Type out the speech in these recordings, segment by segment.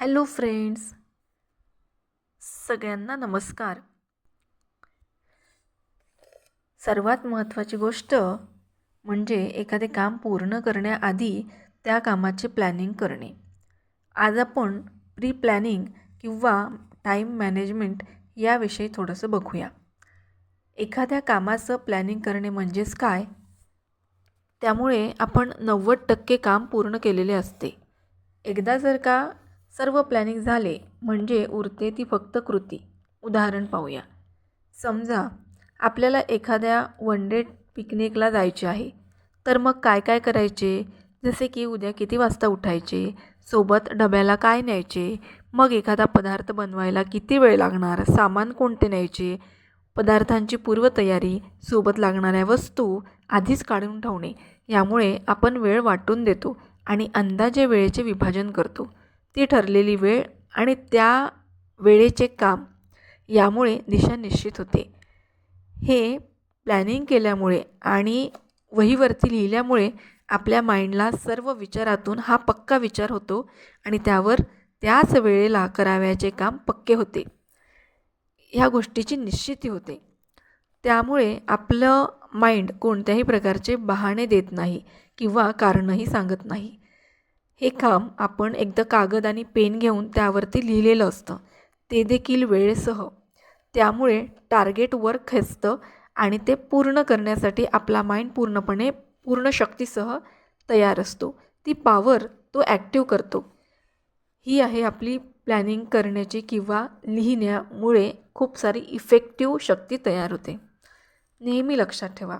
Hello friends. सगळ्यांना नमस्कार. सर्वात महत्त्वाची गोष्ट म्हणजे एखादे काम पूर्ण करण्याआधी त्या कामाचे प्लॅनिंग करणे. आज आपण प्री प्लॅनिंग किंवा टाईम मॅनेजमेंट याविषयी थोडंसं बघूया. एखाद्या कामाचं प्लॅनिंग करणे म्हणजेच काय? त्यामुळे आपण नव्वद टक्के काम पूर्ण केलेले असते. एकदा जर का सर्व प्लॅनिंग झाले म्हणजे उरते ती फक्त कृती. उदाहरण पाहूया. समजा आपल्याला एखाद्या वन डे पिकनिकला जायचे आहे. तर मग काय काय करायचे? जसे की उद्या किती वाजता उठायचे? सोबत डब्याला काय न्यायचे? मग एखादा पदार्थ बनवायला किती वेळ लागणार? सामान कोणते न्यायचे? पदार्थांची पूर्वतयारी सोबत लागणाऱ्या वस्तू आधीच काढून ठेवणे. यामुळे आपण वेळ वाटून देतो आणि अंदाजे वेळेचे विभाजन करतो. ती ठरलेली वेळ आणि त्या वेळेचे काम यामुळे दिशा निश्चित होते. हे प्लॅनिंग केल्यामुळे आणि वहीवरती लिहिल्यामुळे आपल्या माइंडला सर्व विचारातून हा पक्का विचार होतो आणि त्यावर त्याच वेळेला करावयाचे काम पक्के होते. ह्या गोष्टीची निश्चिती होते. त्यामुळे आपलं माइंड कोणत्याही प्रकारचे बहाणे देत नाही किंवा कारणंही सांगत नाही. हे काम आपण एकदा कागद आणि पेन घेऊन त्यावरती लिहिलेलं असतं. ते देखील वेळेसह. त्यामुळे टार्गेट वर खेचतं आणि ते पूर्ण करण्यासाठी आपला माइंड पूर्णपणे पूर्ण शक्तीसह तयार असतो. ती पावर तो ॲक्टिव्ह करतो. ही आहे आपली प्लॅनिंग करण्याची किंवा लिहिण्यामुळे खूप सारी इफेक्टिव्ह शक्ती तयार होते. नेहमी लक्षात ठेवा.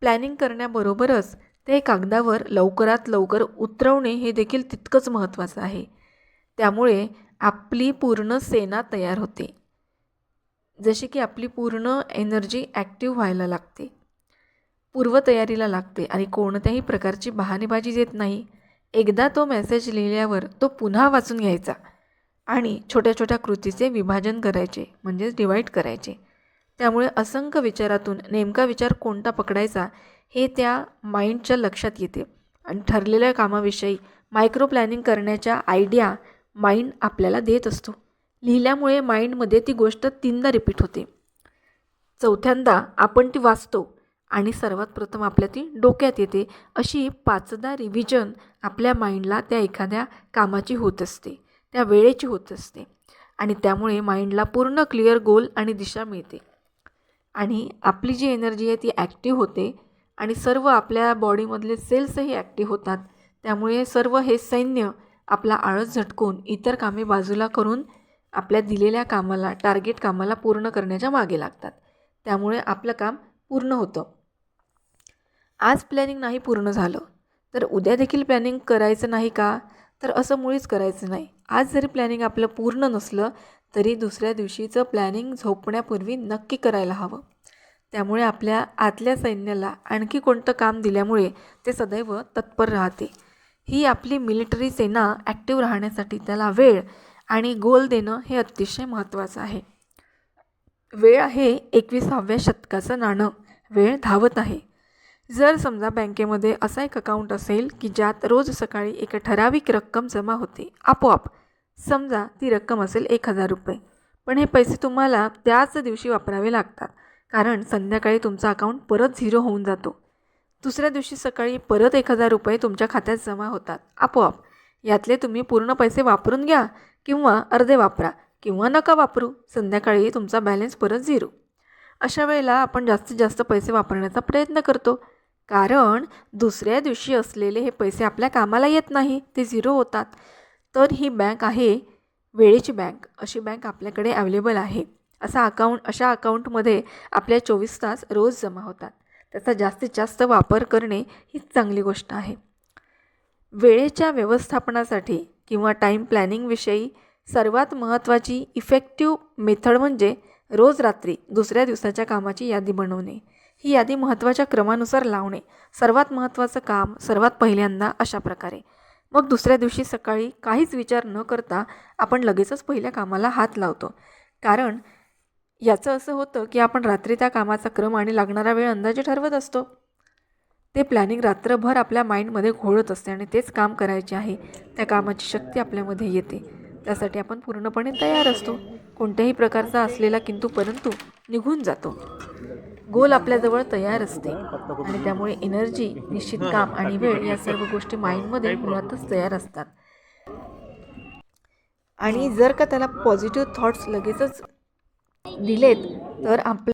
प्लॅनिंग करण्याबरोबरच ते कागदावर लवकरात लवकर उतरवणे हे देखील तितकंच महत्त्वाचं आहे. त्यामुळे आपली पूर्ण सेना तयार होते. जशी की आपली पूर्ण एनर्जी ॲक्टिव्ह व्हायला लागते. पूर्वतयारीला लागते आणि कोणत्याही प्रकारची बहाणेबाजी देत नाही. एकदा तो मेसेज लिहिल्यावर तो पुन्हा वाचून घ्यायचा आणि छोट्या छोट्या कृतीचे विभाजन करायचे म्हणजेच डिवाईड करायचे. त्यामुळे असंख्य विचारातून नेमका विचार कोणता पकडायचा हे त्या माइंडच्या लक्षात येते. आणि ठरलेल्या कामाविषयी मायक्रो प्लॅनिंग करण्याच्या आयडिया माइंड आपल्याला देत असतो. लिहिल्यामुळे माइंडमध्ये ती गोष्ट तीनदा रिपीट होते. चौथ्यांदा आपण ती वाचतो आणि सर्वात प्रथम आपल्या ती डोक्यात येते अशी पाचदा रिव्हिजन आपल्या माइंडला त्या एखाद्या कामाची होत असते. त्या वेळेची होत असते. आणि त्यामुळे माइंडला पूर्ण क्लिअर गोल आणि दिशा मिळते. आणि आपली जी एनर्जी आहे ती ॲक्टिव्ह होते आणि सर्व आपल्या बॉडीमधले सेल्सही ॲक्टिव्ह होतात. त्यामुळे सर्व हे सैन्य आपला आळस झटकून इतर कामे बाजूला करून आपल्या दिलेल्या कामाला टार्गेट कामाला पूर्ण करण्याच्या मागे लागतात. त्यामुळे आपलं काम पूर्ण होतं. आज प्लॅनिंग नाही पूर्ण झालं. तर उद्या देखील प्लॅनिंग करायचं नाही का? तर असं मुळीच करायचं नाही. आज जरी प्लॅनिंग आपलं पूर्ण नसलं तरी दुसऱ्या दिवशीचं प्लॅनिंग झोपण्यापूर्वी नक्की करायला हवं. त्यामुळे आपल्या आतल्या सैन्याला आणखी कोणतं काम दिल्यामुळे ते सदैव तत्पर राहते. ही आपली मिलिटरी सेना ॲक्टिव्ह राहण्यासाठी त्याला वेळ आणि गोल देणं हे अतिशय महत्त्वाचं आहे. वेळ आहे एकविसाव्या शतकाचं नाणं. वेळ धावत आहे. जर समजा बँकेमध्ये असा एक अकाउंट असेल की ज्यात रोज सकाळी एक ठराविक रक्कम जमा होते आपोआप समजा ती रक्कम असेल एक हजार रुपये. पण हे पैसे तुम्हाला त्याच दिवशी वापरावे लागतात. कारण संध्याकाळी तुमचा अकाउंट परत झिरो होऊन जातो. दुसऱ्या दिवशी सकाळी परत एक हजार रुपये तुमच्या खात्यात जमा होतात. आपोआप. यातले तुम्ही पूर्ण पैसे वापरून घ्या किंवा अर्धे वापरा किंवा नका वापरू. संध्याकाळी तुमचा बॅलेन्स परत झिरो अशा वेळेला आपण जास्तीत जास्त पैसे वापरण्याचा प्रयत्न करतो. कारण दुसऱ्या दिवशी असलेले हे पैसे आपल्या कामाला येत नाही. ते झिरो होतात. तर ही बँक आहे वेळेची बँक अशी बँक आपल्याकडे अवेलेबल आहे. असा अकाउंट अशा अकाउंटमध्ये आपल्या चोवीस तास रोज जमा होतात. त्याचा जास्तीत जास्त वापर करणे ही चांगली गोष्ट आहे. वेळेच्या व्यवस्थापनासाठी किंवा टाईम प्लॅनिंगविषयी सर्वात महत्त्वाची इफेक्टिव्ह मेथड म्हणजे रोज रात्री दुसऱ्या दिवसाच्या कामाची यादी बनवणे. ही यादी महत्त्वाच्या क्रमानुसार लावणे सर्वात महत्त्वाचं काम सर्वात पहिल्यांदा अशा प्रकारे. मग दुसऱ्या दिवशी सकाळी काहीच विचार न करता आपण लगेचच पहिल्या कामाला हात लावतो. कारण याचं असं होतं की आपण रात्री त्या कामाचा क्रम आणि लागणारा वेळ अंदाजे ठरवत असतो. ते प्लॅनिंग रात्रभर आपल्या माइंडमध्ये घोळत असते आणि तेच काम करायचे आहे. त्या कामाची शक्ती आपल्यामध्ये येते. त्यासाठी आपण पूर्णपणे तयार असतो. कोणत्याही प्रकारचा असलेला किंतु परंतु निघून जातो. गोल आपल्याजवळ तयार असते. आणि त्यामुळे एनर्जी निश्चित काम आणि वेळ या सर्व गोष्टी माइंडमध्ये मुळातच तयार असतात. आणि जर का त्याला पॉझिटिव्ह थॉट्स लगेचच दिलेत तर आपलं